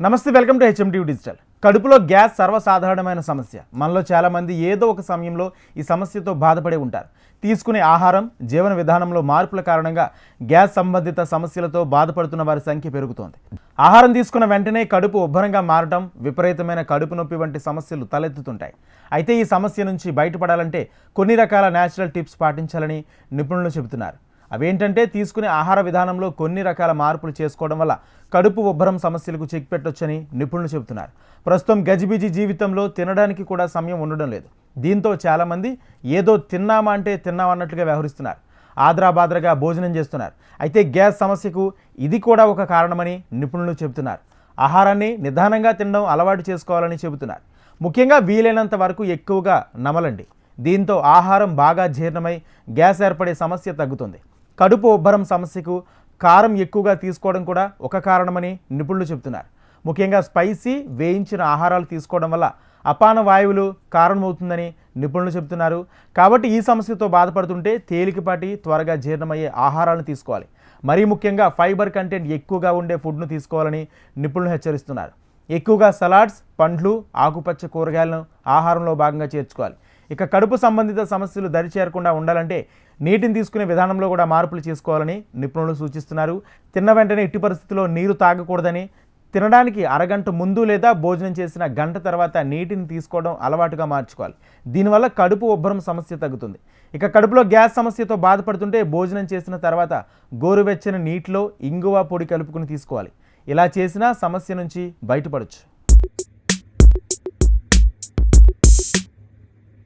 నమస్తే welcome to HMD digital. కడుపులో gas సర్వసాధారణమైన సమస్య. మనలో చాలామంది ఏదో ఒక సమయంలో ఈ సమస్యతో బాధపడి ఉంటారు. తీసుకునే ఆహారం జీవన విధానంలో మార్పుల కారణంగా గ్యాస్ సంబంధిత సమస్యలతో బాధపడుతున్న వారి సంఖ్య పెరుగుతోంది. ఆహారం తీసుకున్న వెంటనే కడుపు ఉబ్బరంగా మారటం విపరీతమైన కడుపు నొప్పి వంటి సమస్యలు తలెత్తుతుంటాయి. అయితే ఈ సమస్య నుంచి బయటపడాలంటే కొన్ని రకాల న్యాచురల్ టిప్స్ పాటించాలని నిపుణులు చెబుతున్నారు. అవేంటంటే తీసుకునే ఆహార విధానంలో కొన్ని రకాల మార్పులు చేసుకోవడం వల్ల కడుపు ఉబ్బరం సమస్యలకు చెక్ పెట్టొచ్చని నిపుణులు చెబుతున్నారు. ప్రస్తుతం గజిబిజి జీవితంలో తినడానికి కూడా సమయం ఉండడం లేదు. దీంతో చాలామంది ఏదో తిన్నామా అంటే తిన్నామన్నట్లుగా వ్యవహరిస్తున్నారు. ఆద్రాబాద్రగా భోజనం చేస్తున్నారు. అయితే గ్యాస్ సమస్యకు ఇది కూడా ఒక కారణమని నిపుణులు చెబుతున్నారు. ఆహారాన్ని నిదానంగా తినడం అలవాటు చేసుకోవాలని చెబుతున్నారు. ముఖ్యంగా వీలైనంత వరకు ఎక్కువగా నమలండి. దీంతో ఆహారం బాగా జీర్ణమై గ్యాస్ ఏర్పడే సమస్య తగ్గుతుంది. కడుపు ఉబ్బరం సమస్యకు కారం ఎక్కువగా తీసుకోవడం కూడా ఒక కారణమని నిపుణులు చెబుతున్నారు. ముఖ్యంగా స్పైసీ వేయించిన ఆహారాలు తీసుకోవడం వల్ల అపాన వాయువులు కారణమవుతుందని నిపుణులు చెబుతున్నారు. కాబట్టి ఈ సమస్యతో బాధపడుతుంటే తేలికపాటి త్వరగా జీర్ణమయ్యే ఆహారాలను తీసుకోవాలి. మరీ ముఖ్యంగా ఫైబర్ కంటెంట్ ఎక్కువగా ఉండే ఫుడ్ను తీసుకోవాలని నిపుణులు హెచ్చరిస్తున్నారు. ఎక్కువగా సలాడ్స్ పండ్లు ఆకుపచ్చ కూరగాయలను ఆహారంలో భాగంగా చేర్చుకోవాలి. ఇక కడుపు సంబంధిత సమస్యలు దరి చేరకుండా ఉండాలంటే నీటిని తీసుకునే విధానంలో కూడా మార్పులు చేసుకోవాలని నిపుణులు సూచిస్తున్నారు. తిన్న వెంటనే ఎట్టి పరిస్థితుల్లో నీరు తాగకూడదని తినడానికి అరగంట ముందు లేదా భోజనం చేసిన గంట తర్వాత నీటిని తీసుకోవడం అలవాటుగా మార్చుకోవాలి. దీనివల్ల కడుపు ఉబ్బరం సమస్య తగ్గుతుంది. ఇక కడుపులో గ్యాస్ సమస్యతో బాధపడుతుంటే భోజనం చేసిన తర్వాత గోరువెచ్చని నీటిలో ఇంగువ పొడి కలుపుకుని తీసుకోవాలి. ఇలా చేసినా సమస్య నుంచి బయటపడవచ్చు